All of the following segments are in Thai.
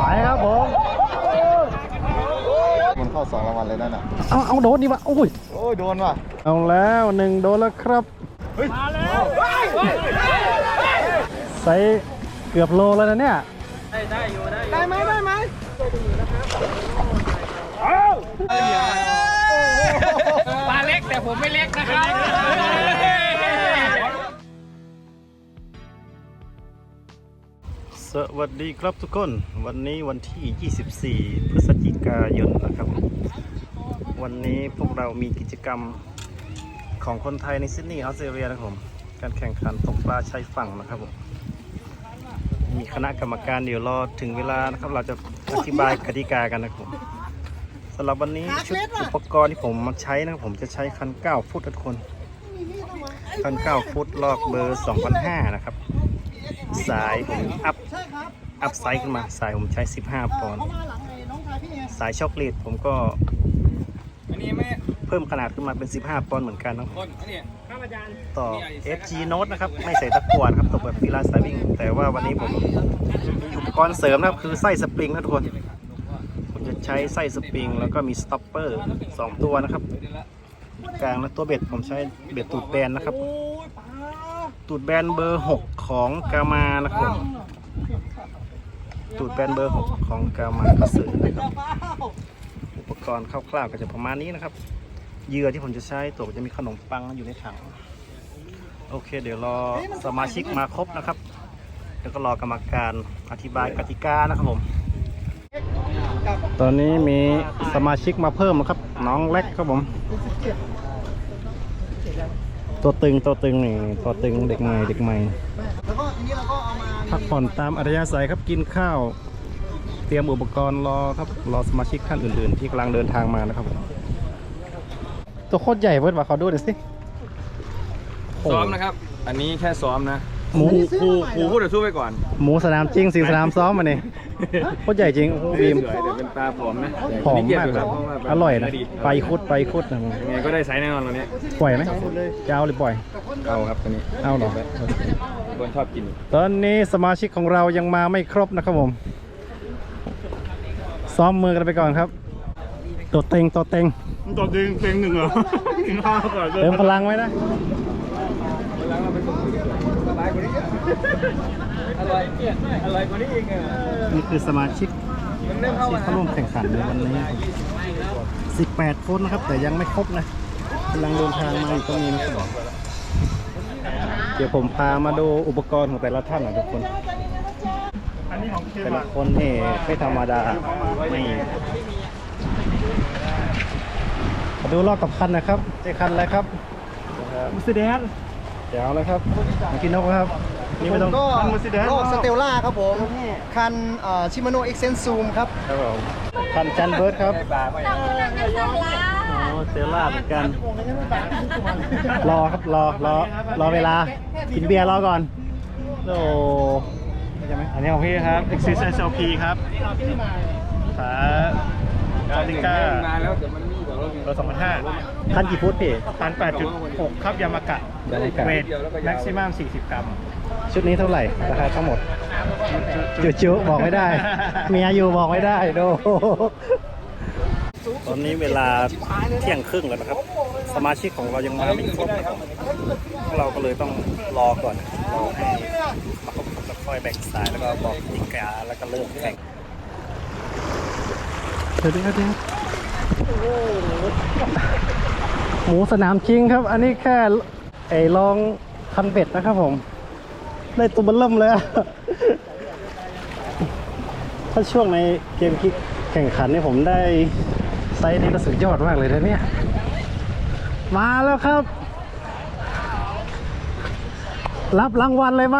ไปครับผม มันเข้าสองรางวัลเลยนั่นน่ะ เอาเอาโดนดีวะโอ้ย โอ้ยโดนว่ะ เอาแล้วหนึ่งโดนแล้วครับใส่เกือบโลแล้วนะเนี่ยได้ไหมได้ไหมปลาเล็กแต่ผมไม่เล็กนะครับ สวัสดีครับทุกคนวันนี้วันที่ 24 พฤศจิกายนนะครับ วันนี้พวกเรามีกิจกรรมของคนไทยในซิดนีย์ออสเตรเลียนะครับผมการแข่งขันตกปลาชายฝั่งนะครับผมมีคณะกรรมการเดี๋ยวรอถึงเวลานะครับ เราจะอธิบายกติกากันนะครับผมสำหรับวันนี้ชุดอุปกรณ์ที่ผมมาใช้นะครับผมจะใช้คัน 9 ฟุตทุกคนคัน 9 ฟุตลอกเบอร์2,500นะครับสายผมอัพ อัพไซส์ขึ้นมา สายผมใช้ 15 ปอนด์สายช็อกโกแลตผมก็อันนี้ไม่เพิ่มขนาดขึ้นมาเป็น 15 ปอนด์เหมือนกันนะครับคนอันนี้ข้ามอาจารย์ต่อ FG Note นะครับ ไม่ใส่ตะกั่วนะครับตกแบบฟีลาสไตวิ่ง แต่ว่าวันนี้ผมมีอุปกรณ์เสริมนะครับคือไส้สปริงนะทุกคน ผมจะใช้ไส้สปริง แล้วก็มีสต็อปเปอร์ 2 ตัวนะครับ กลางและตัวเบ็ดผมใช้เบ็ดตูดแบนนะครับ ตูดแบนเบอร์ 6 ของกามานะครับผม ตูดแบนเบอร์6ของกามากระสือนะครับอุปกรณ์คร่าวๆก็จะประมาณนี้นะครับเหยื่อที่ผมจะใช้ตัวจะมีขนมปังอยู่ในถัง โอเค เดี๋ยวรอสมาชิกมาครบนะครับเดี๋ยวก็รอกรรมการอธิบายกติกานะครับผมตอนนี้มีสมาชิกมาเพิ่มนะครับ น้องเล็กครับผม ตัวตึงตัวตึงนี่ตัวตึงเด็กใหม่เด็กใหม่ พักผ่อนตามอัธยาศัยครับกินข้าว เตรียมอุปกรณ์รอครับรอสมาชิกท่านอื่นๆ ที่กำลังเดินทางมานะครับผมตัวโคตรใหญ่เวิร์ดว่าเขาดูหน่อยสิซ้อมนะครับ อันนี้แค่ซ้อมนะหมูครูครูพูดจะสู้ไปก่อน หมูสนามจริงสิงสนามซ้อมมาเนี่ยโคตรใหญ่จริงโอ้โหบีมสวยแต่เป็นปลาผอมนะหอมนี่เกียรมากติเลยครับเพราะว่าปลาอร่อยนะดีไปคุดไปคุดนะมึงยังไงก็ได้ไซส์แน่นอนวันนี้ปล่อยไหมจะเอาหรือปล่อย เอาครับตัวนี้เอาเหรอ คนชอบกิน ตอนนี้สมาชิกของเรายังมาไม่ครบนะครับผม ซ้อมมือกันไปก่อนครับ ตัวเต็งตัวเต็งตัวจริงเพลงหนึ่งเหรอกินข้าวก่อนเติมพลังไว้นะอร่อยอร่อยกว่านี้อีกอะนี่คือสมาชิกมันเริ่มเข้าที่มาเข้าร่วมแข่งขันในวันนี้ 18 คนนะครับ แต่ยังไม่ครบนะกำลังเดินทางมาอยู่ตรงนี้นะครับ เดี๋ยวผมพามาดูอุปกรณ์ของแต่ละท่านนะทุกคนอันนี้ของเคแต่มละคนนี่ไม่ธรรมดานี่มาดูรอบกับคันนะครับเจคันอะไรครับมุสเดนเดี๋ยวเลยครับมากินนกครับ นี่ไม่ต้องก็คัน Mercedes โลกสเตลล่าครับผม คันชิมาโนเอ็กเซนซูมครับ ครับผมคันจันเบิร์ดครับปลาไปโอ้ เซลล่าเหมือนกัน รอครับรอรอรอเวลา กินเบียร์รอก่อน โอ้ใช่ไหมอันนี้ของพี่ครับ Exis SLP ครับฝาคาติก้ามาแล้วแต่มันมีแบบว่าเบอร์สองพันห้าคันกี่ฟุตพี่พันแปดจุดหกครับยามากะยามากะเวทแม็กซิมัมสี่สิบกรัม ชุดนี้เท่าไหร่ ราคาทั้งหมดจุจุบอกไม่ได้เมียอยู่บอกไม่ได้ดู ตอนนี้เวลาเที่ยงครึ่งแล้วนะครับ สมาชิกของเรายังมาไม่ครบนะครับพวกเราก็เลยต้องรอก่อนรอให้มาครบแล้วค่อยแบ่งสายแล้วก็บอกกติกาแล้วก็เริ่มแข่งเดี๋ยวเดี๋ยวเดี๋ยวหมูสนามจริงครับ อันนี้แค่ไอ้ลองคันเบ็ดนะครับผม ได้ตัวเบลเริ่มเลยถ้าช่วงในเกมคิกแข่งขันนี่ผมได้ ไซส์นี้ก็สุดยอดมากเลยนะเนี่ย มาแล้วครับ รับรางวัลเลยไหม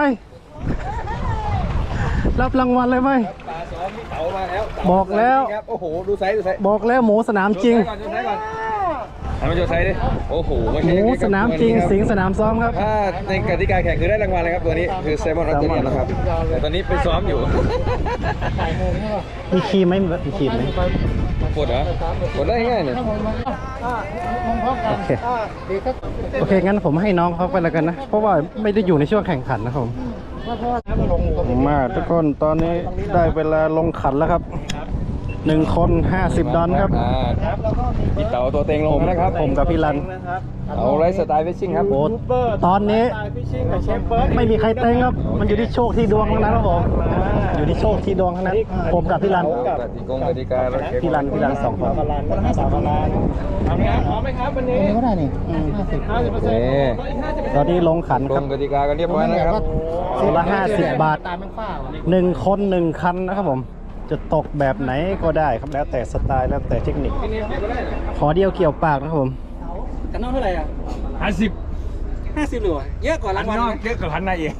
รับรางวัลเลยไหม ปลาซ้อมมีเต๋ามาแล้วบอกแล้ว ครับโอ้โห ดูไซส์ดูไซส์บอกแล้วหมูสนามจริง ดูไซส์ก่อนดูไซส์ก่อนให้มาดูไซส์ดิ โอ้โหไม่หใช่มูสนามจริง สิงสนามซ้อมครับ ถ้าในกติกาแข่งคือได้รางวัลเลยครับตัวนี้คือแซลมอนออสเตรเลียนนะครับ แต่ตอนนี้ไปซ้อมอยู่ มีครีมไหมมีครีมไหม ปวดเหรอกดได้ง่ายเนี่ยโอเคโอเคงั้นผมให้น้องเขาไปแล้วกันนะ เพราะว่าไม่ได้อยู่ในช่วงแข่งขันนะครับผมมาทุกคนตอนนี้ได้เวลาลงขันแล้วครับ หนึ่งคนห้าสิบดอนครับ อ่าพี่เต๋าตัวเต็งลงนะครับผมกับพี่รัน เอาไรสไตล์ฟิชชิ่งครับ โอ้ตอนนี้ไม่มีใครเต้งครับ มันอยู่ที่โชคที่ดวงทั้งนั้นครับผมอยู่ที่โชคที่ดวงทั้งนั้น ผมกับพี่รัน กติกงกติกาแล้วเก็บพี่รันพี่รันสองคนสามล้านทำงานพร้อมไหมครับวันนี้ก็ได้นี่ห้าสิบเปอร์เซ็นนี่ต์ตอนนี้ลงขันกครังบกติกากันเรียบร้อยนะครับคนละห้าสิบบาทตายมันฝ้าหนึ่งคนหนึ่งคันนะครับผม จะตกแบบไหนก็ได้ครับแล้วแต่สไตล์แล้วแต่เทคนิค ขอเดียวเกี่ยวปากนะครับผมกันนอกเท่าไหร่อะห้าสิบห้าสิบหรือเยอะกว่าางพันวัลนอกเยอะกว่าพันในเอง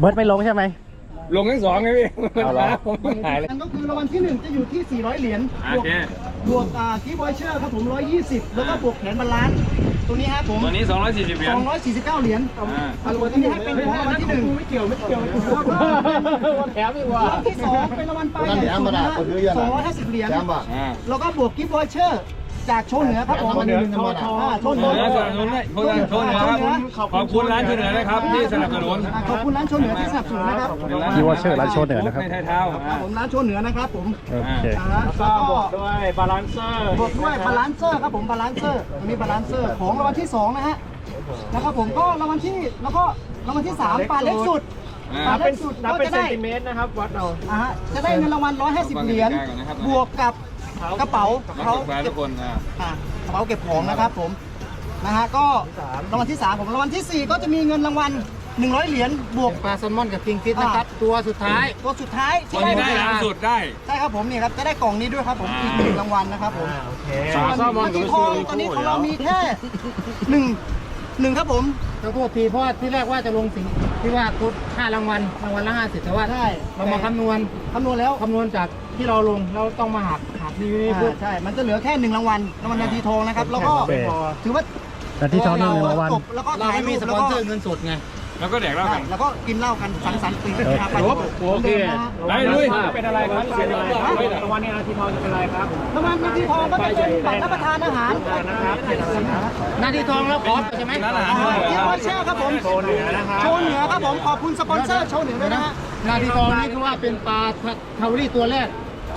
เบิร์ดไม่ลงใช่ไหมลงทั้งสองไงพี่เอาเหรอผมไม่หายเลยอันก็คือรางวัลที่หนึ่งจะอยู่ที่ 400 เหรียญบโอวกเคบวกอ่าคีย์บอยเชอร์ครับผม 120 แล้วก็บวกแขนบาลานซ์ ตัวนี้ฮะผมตัวนี้ 240เหรียญ 249 เหรียญเอาตัวนี้ให้เป็นของรางวัลที่หนึ่งไม่เกี่ยวไม่เกี่ยวแถมอีกว่ารางวัลที่สองเป็นรางวัลป้ายใหญ่สุดนะสองร้อยห้าสิบเหรียญอ่า แล้วก็บวกกิฟต์วอเชอร์ จากโชว์เหนือครับผมโชว์เหนืออ่าโชว์เหเหนืนืออสนับสนุนให้โชว์เหนือโชว์เหนือครับขอบคุณร้านโชว์เหนือนะครับที่สนับสนุนอ่าขอบคุณร้านโชว์เหนือที่สนับสนุนนะครับที่ว่าเชิดร้านโชว์เหนือนะครับในไทยเท้าครัอ่าบผมร้านโชว์เหนือนะครับผมโอเคอ่าแล้วก็บวกด้วยบาลานเซอร์บวกด้วยบาลานเซอร์ครับผมบาลานเซอร์ตัวนี้บาลานเซอร์ของรางวัลที่สองนะฮะแล้วก็ผมก็รางวัลที่แล้วก็รางวัลที่สามปลาเล็กสุดปลานับเล็เป็นกสุดนับก็เป็นจะเซนได้ติเมตรนะครับวัดเอาอ่าฮะจะได้เงินรางวัล150 เหรียญบวกกับ กระเป๋าน้องเขาทุกท่านทุกคนอ่าอ่ากระเป๋าเก็บของนะครับผมนะฮะก็รางวัลที่สามผมรางวัลที่สี่ก็จะมีเงินรางวัล 100 เหรียญบวกปลาแซลมอนกับคิงฟิชนะครับ ตัวสุดท้ายตัวสุดท้ายคนที่ได้ล่าสุดได้ใช่ครับผมนี่ครับจะได้กล่องนี้ด้วยครับผมอีกหนึ่งรางวัลนะครับผมโอเคส่วนเมื่อกี้ทองตอนนี้ของเรามีแค่หนึ่ง หนึ่งครับผมขอโทษทีเพราะว่าที่แรกว่าจะลงสิงที่ว่าคุดห้ารางวัลรางวัลละห้าสิบแต่ว่าใช่เรามาคำนวณคำนวณแล้วคำนวณจากที่เราลงเราต้องมาหักหักนี่นี่อ่าปุ๊บใช่ มันจะเหลือแค่หนึ่งรางวัลรางวัลนาทีทองนะครับ แล้วก็โอเค ถือว่าแต่ที่ท้องนี่หนึ่งรางวัล จบแล้วก็เราถ่ายไม่รูมีปสแล้วปอนก็เซอร์เงินสดไง แล้วก็แดกเหล้าใช่กันแล้วก็กินเหล้ากันสังสรรค์ปีนพาไปโอเคนะฮะไปลุย เป็นอะไรครับเสียอะไรรางวัลนี้อาทีทองจะเป็นอะไรครับรางวัลนาทีทองก็จะเป็นบัตรรับประทานอาหารนะครับหน้าที่ทองแล้วขอใช่ไหมร้านอาหารอ่าที่โอเช่ครับผมโชว์เหนือนะครับโชว์เหนือครับผมขอบคุณสปอนเซอร์โชว์เหนือด้วยนะฮะหน้าที่ทองนี่คือว่าเป็นปลาทาวรี่ตัวแรก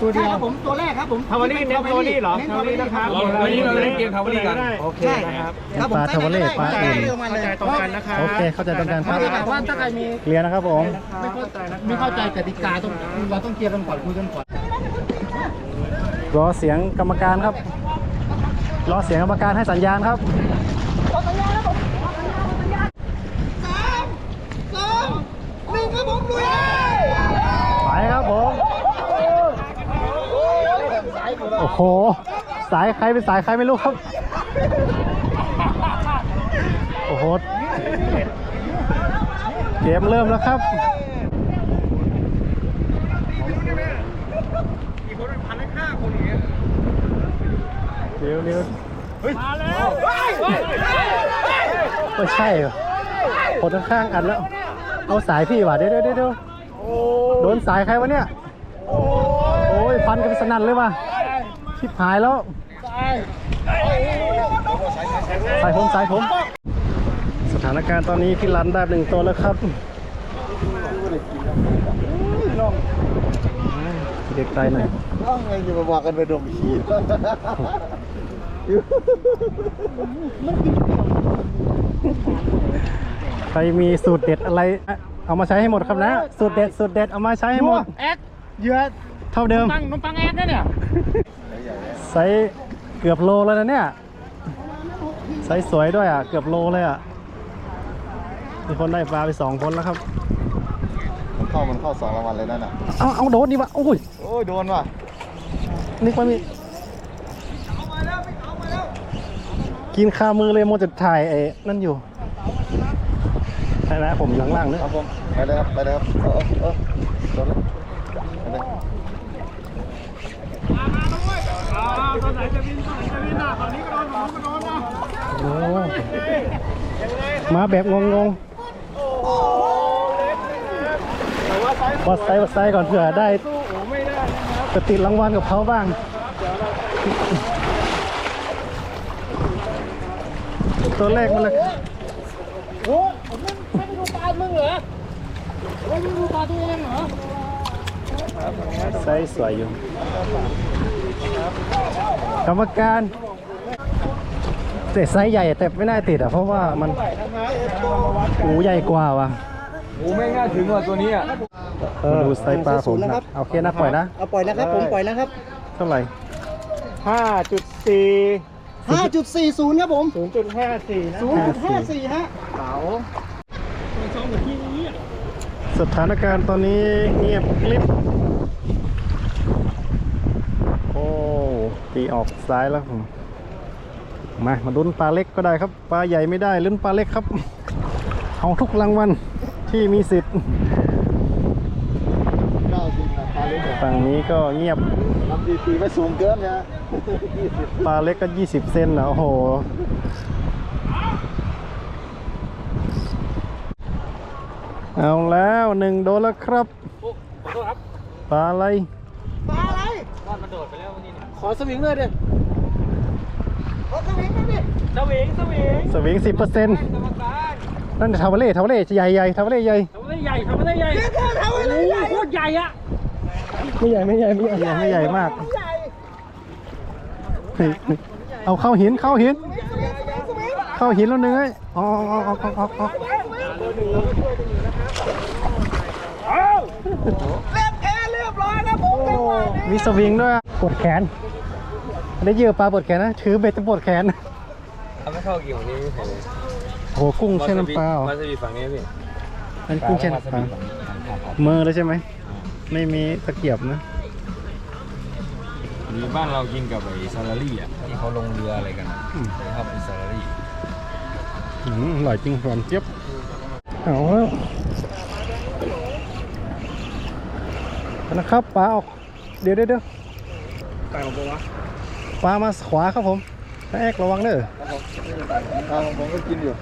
ตัวเดีใช่ยว ครับผมตัวแรกครับผมทาวานี่เน้นทาวานี่เหรอทาวานี่นะครับวันนี้เราเล่นเกมทาวานี่กัน โอเคใช่นะครับครับผมปลาทาวาเล่ปลาใช่อื่นได้รางวัลเลยตรงกันนะครับโอเคเข้าใจตรงกันคถ้ารับเกิดว่าถ้าใครมีเคลียร์นะครับผม ไม่เข้าใจไม่เข้าใจกติกาต้องเราต้องเคลียร์กันก่อนคุยกันก่อน รอเสียงกรรมการครับ รอเสียงกรรมการให้สัญญาณครับสองหนึ่งครับผมลุย ไปครับผม โอ้โห สายใครเป็นสายใครไม่รู้ครับ โอ้โห เกมเริ่มแล้วครับเร็วเร็วมาแล้วไม่ใช่เหรอคนข้างๆอันแล้ว เอาสายพี่ว่ะเดี๋ยวเดี๋ยวเดี๋ยวโดนสายใครวะเนี่ย โอ้ยฟันกันสนั่นเลยว่ะ ชิบหายแล้วสายผมสายผม สถานการณ์ตอนนี้พี่รันได้หนึ่งตัวแล้วครับเด็กไกลหน่อยต้องไงอยู่มาบอกกันไปดมขี้ใครมีสูตรเด็ดอะไร เอามาใช้ให้หมดครับนะ สูตรเด็ดสูตรเด็ดเอามาใช้ให้หมดแอดเยอะ เท่าเดิมปังนมปังแอดนะเนี่ยไซส์เกือบโลแล้วนะเนี่ยไซส์สวยด้วยอะ เกือบโลเลยอะ มีคนได้ปลาไปสองคนแล้วครับมันเข้ามันเข้าสองรางวัลเลยนั่นน่ะเอาเอาโดนดิวะโอ้ยโอ้ยโดนว่ะนึกว่ามีกินคามือเลยโมจะถ่ายไอ้นั่นอยู่ใช่นะผมอยู่ข้างล่างนึกครับผมไปเลยครับไปเลยครับเออเออโดนแล้ว ตัวไหนจะวินตัวไหนจะวินอะตอนนี้ก็โดนหนก็โดนนะโอ้มาแบบงงๆวัดไซส์วัดไซส์ก่อนเผื่อได้จะติดรางวัลกับเขาบ้างตัวแรกมันเลยโอ้ผมไม่ไม่ไปดูปลามึงเหรอไซส์สวยอยู่ กรรมการแต่ไซส์ใหญ่แต่ไม่น่าติดอะเพราะว่ามันหูใหญ่กว่าว่ะโอ้ไม่ง่ายถึงว่ะตัวนี้อะมาดูไซส์ปลาผมนะโอเคนะปล่อยนะเอาปล่อยนะครับ ผมปล่อยนะครับเท่าไหร่ห้าจุดสี่5.40ครับผมศูนย์จุดห้าสี่นะ0.54ฮะสถานการณ์ตอนนี้เงียบกลิบ โอ้ตี ออกซ้ายแล้วผมมามาลุ้นปลาเล็กก็ได้ครับ ปลาใหญ่ไม่ได้ลุ้นปลาเล็กครับเอาทุกรางวัลที่มีสิทธิ์ฝั่งนี้ก็เงียบทำดีๆไม่สูงเกินนะปลาเล็กก็ 20 เซนนะโอ้โหเอาแล้วหนึ่งโดนแล้วครับปลาอะไรปลาอะไร ขอสวิงเลยดิขอสวิงหน่อยดิสวิงสวิงสวิงสิบเปอร์เซ็นต์นั่นทาวเล่ทาวเล่ใหญ่ใหญ่ทาวเล่ใหญ่ทำได้ใหญ่ทำได้ใหญ่เดี๋ยวเธอทำอะไรใหญ่โคตรใหญ่อะไม่ใหญ่ไม่ใหญ่ไม่ใหญ่ไม่ใหญ่มากใหญ่เอาเข้าหินเข้าหิน เข้าหินแล้วเนื้อยออกออกออกออกออ มจังหวะนี้มีสวิงด้วยปวดแขน ได้เหยื่อปลาปวดแขนนะ ถือเบ็ดจะปวดแขนเอาไม่เข้ากี่ของนี้ไม่ใช่เลยโหกุ้งเช่นน้ำปลาเหรอวาซาบิฝั่งนี้พี่อันกุ้งเช่นน้ำปลามือเลยใช่ไหม ไม่มีตะเกียบนะมีบ้านเรากินกับไอ้ซาลารี่อะที่เขาลงเรืออะไรกันนะครับเป็นซาลารี่อืมอร่อยจริงหวานเจี๊ยบเอาแล้วนะครับปลาออก เดี๋ยวเดี๋ยวเดี๋ยวไปของผมวะปลามาขวาครับผมน้าแอกระวังเด้อเอาผมก็กินอยู่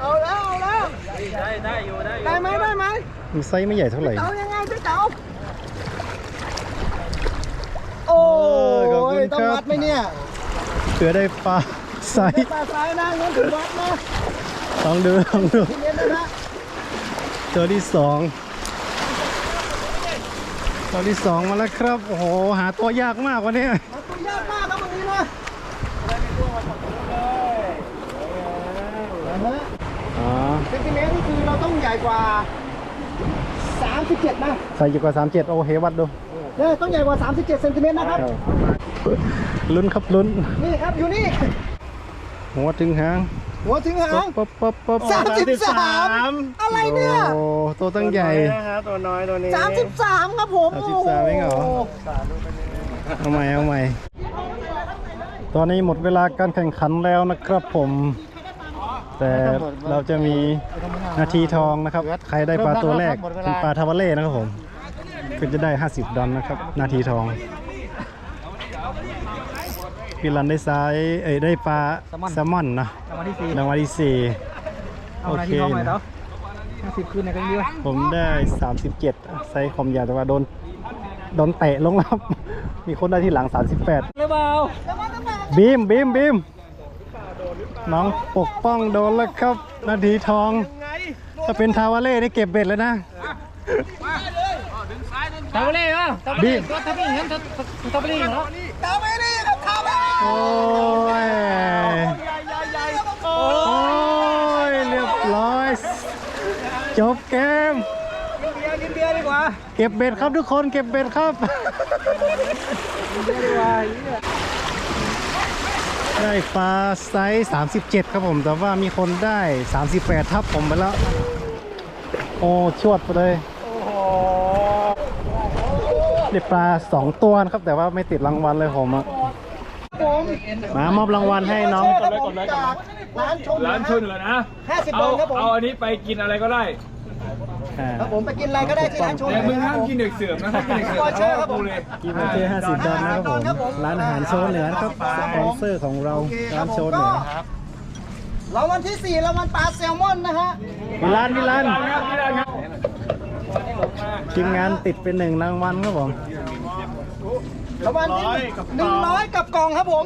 เอาแล้วเอาแล้วได้ได้อยู่ได้อยู่ได้ไหมได้ไหมมันไซส์ไม่ใหญ่เท่าไหร่เอายังไงพี่เต๋าโอ้เออขอบคุณยต้องครับ วัดไหมเนี่ยเผื่อได้ปลาไซส์ตาซ้ายนะงั้นถึงวัดนะลองดูลองดูทีเนี้ยนะฮะ ตัวที่สองตัวที่สองมาแล้วครับ โอ้โห หาตัวยากมากวันนี้มันตัวยากมากครับวันนี้นะนะฮะอ๋อเซนติเมตรนี่คือเราต้องใหญ่กว่า 37นะใส่อยู่กว่า 37 โอเควัดดูเนี่ยต้องใหญ่กว่า 37เซนติเมตรนะครับ ลุ้นครับลุ้น นี่ครับอยู่นี่ หัวถึงหาง หัวถึงหางปั๊บปั๊บปั๊บสามสิบสามอะไรเนี่ยโอ้ตัวตั้งใหญ่นะครับตัวน้อยตัวนี้33ครับผมสามสิบสามเองเหรอเอาใหม่เอาใหม่ตอนนี้หมดเวลาการแข่งขันแล้วนะครับผม แต่เราจะมีนาทีทองนะครับ ใครได้ปลาตัวแรกเป็นปลาทาวาเล่นะครับผม ก็จะได้ 50ดอลนะครับ นาทีทอง พี่รันได้ซ้ายเอ้ยได้ปลาแซลมอนนะรางวัลที่สี่รางวัลที่สี่เอาโอนาเคทีทองไหมนะเต๋าห้าสิบคืนไหนกันดีวะผมได้ 37 ไซส์คอมยาวแต่ว่าโดนโดนเตะลงแล้วครับ มีคนได้ที่หลัง 38หรือเปล่าบีมบีมบีมน้องปกป้องโดนแล้วครับ นาทีทอง ถ้าเป็นทาวาเล่นี่เก็บเบ็ดแล้วนะทำอะไรอะทำอะไรบีมก็ทำอะไรงั้นทำอะไรเหรอทำไม่ได้ โอ้ยโอ้โอ้ย เรียบร้อย จบเกม กินเบียร์ดีกว่าเก็บเบ็ดครับทุกคน เก็บเบ็ดครับ ได้ปลาไซส์37 ครับผม แต่ว่ามีคนได้ 38 ทับผมไปแล้ว โอ้ชวดไปเลยได้ปลา 2 ตัวนะครับ แต่ว่าไม่ติดรางวัลเลยผมอะ ผมมามอบรางวัลให้น้องครับผมจากร้านชมร้านชนเหรอนะ50เอาบาทครับผมเอาอันนี้ไปกินอะไรก็ได้อ่าครับผมไปกินอะไรก็ได้ที่ร้านชมแต่มึงครัห้าบมผมกินเด็กเสือมนะถ้ากินเด็กเสือมขอเชิญครับผมเลยกินโอเค50ดอลนะครับผม ร้านอาหารโชว์เหนือนะครับสปอนเซอร์ของเราโอเคคร้ารันบผโชมว์เหนืก็อรางวัลที่4รางวัลปลาแซลมอนนะฮะมิลานมิลานครับพี่ดานครับทีมงานติดเป็นหนึ่งรางวัลครับผม รางวัลที่หนึ่งร้อยกับกล่องครับผม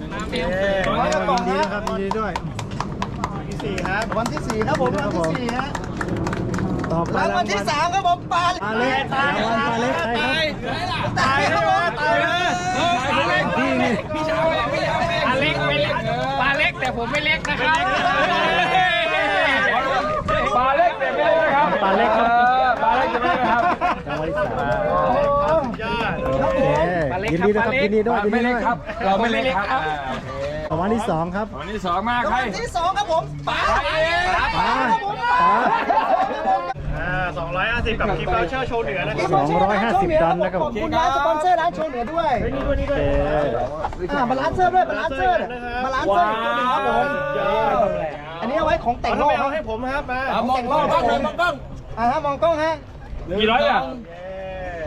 ยินดีด้วยครับยินดีด้วยสี่ครับรางวัลที่สี่ครับผมรางวัลที่สี่ฮะต่อไปรางวัลที่สามครับผมปลาปลาเล็กรางวัลปลาเล็กใครครับตายครับผมพี่นี่ปลาเล็กไม่เล็กปลาเล็กแต่ผมไม่เล็กนะครับปลาเล็กแต่ไม่เล็กนะครับปลาเล็กครับปลาเล็กแต่ไม่เล็กครับรางวัลที่สามย อดโอเคยินดีด้วยครับยินดีด้วยยินดีไม่ด้เล็วกยครับ เราไม่เล็กครับรางวัลที่สองครับวันที่สองมากรางใครวัลที่สองครับผมปลาปลาปลาอ่าสองร้อยห้าสิบกับกิฟต์วอเชอร์โชว์เหนือนะครับสองร้อยห้าสิบดันนะครับขอบคุณร้านสปอนเซอร์ร้านโชว์เหนือด้วยโอเคอ่าบาลานเซอร์ด้วยบาลานเซอร์บาลานเซอร์อีกตัวหนึ่งครับผมอันนี้เอาไว้ของแต่งเอารทำอบครับไมเอาให้ผมครับมาของแต่งรอบครับผมอ่าฮะมองกล้องฮะกี่ร้อยอะ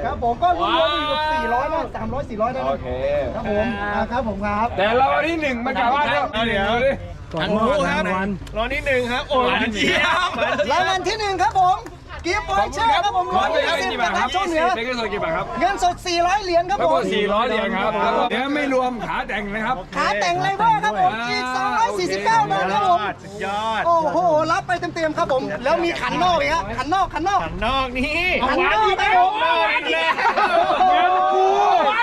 ครับผมก็รวมๆอยู่กับ400นะ300 400ได้โอนะเค ครับผมอ่าครับผมครับแต่เราวันที่หนึ่งมันกล่าวว่าเนี่ยเดี๋ยวก่อนมอบรางวัลรอนิดหนึ่งครับ โอ้ยเจี๊ยบ รางวัลที่หนึ่งครับผม กิฟต์วอเชอร์ครับผมร้อยร้เป็อนยเงินสิบกี่จาบากทคร้ารันบโชว์เหนือเป็นเงินสดกี่บาทครับเงินสด 400 เหรียญครับแล้วผก็มสี่ร้อยเหรียญครับแล้วก็เดี๋ยวไม่รวมขาแต่งนะครับ ขาแต่งเลเวอร์ครับผมอีก249บาทครับผมสุดยอดโอ้โหรับไปเต็มๆครับผม แล้วมีขันนอกอีกฮะขันนอกขันนอกขันนอกนี่ขันนอกครับผม เงินกู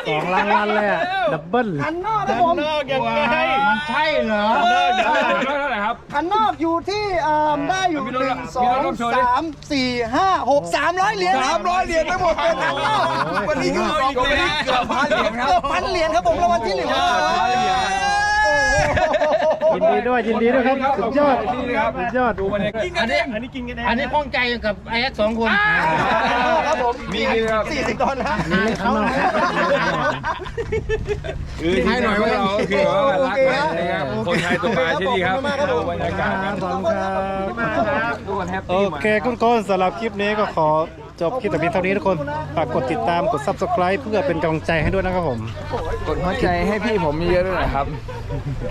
สองรางวัลเลยอะดับเบิ้ลขันนอกครัขับนผม นอกยังไงมันใช่เหรอขันนอกเดี๋ยวเท่าไหร่ครับขันนอกอยู่ที่เอ่อได้อยู่มีหรถนึ่งสมีอรถร่วงมโชว์ดิสามสี่ห้าหกสามร้อยเหรียญสามร้อยเหรียญทั้งหมดเป็นขันนอกวันนี้คือวันนี้เกือบพันเหรียญครับ เกือบพันเหรียญครับผมรางวัลที่หนึ่งครับพันเหรี ยญยินดีด้วยยินดีด้วยครับสุดยอดนี่นะครับสุดยอดดูบรรยากาศอันนี้อันนี้กินกันเองอันนี้ข้องใจกับไอ้แอดสองคนครับผมมีมีครับสี่สิบดอลลาร์นี่เลยข้างนอกคือให้หน่อยว่าเราคือว่ารักนะครับคนไทยตัวมาที่นี่ครับดูบรรยากาศกันขอบคุณครับทุกคนแฮปโอปี้เคคุณก้นสำหรับคลิปนี้ก็ขอ จบคลิปแต่เพียงเท่านี้ทุกคนฝากกดติดตามกด subscribe เพื่อเป็นกำลังใจให้ด้วยนะครับผม กดหัวใจให้พี่ผมเยอะด้วยนะครับ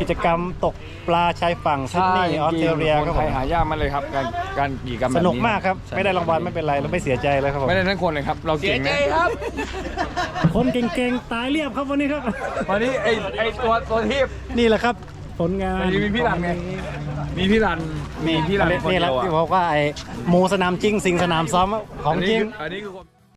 กิจกรรมตกปลาชายฝั่งซิดนีย์ออสเตรเลียคครันบไทผยมหายากมากเลยครับ การการกี่กรรมแบบสนี้นุกมากครับไม่ได้รางวัลไม่เป็นไรแล้วไม่เสียใจเลยครับผมไม่ได้ทั้งคนเลยครับ เราเก่งนะครับคนเก่งๆ ตายเรียบครับวันนี้ครับ วันนี้ไอไอตัวตัวทีบ นี่แหละครับ ผลงานมีพี่รันไง มีพี่รันมีพี่รันคนนี่แหเดีละยวอะที่บอกว่าไอ้หมูสนามจริงสิงสนามซ้อมของจริง อันนี้คือคน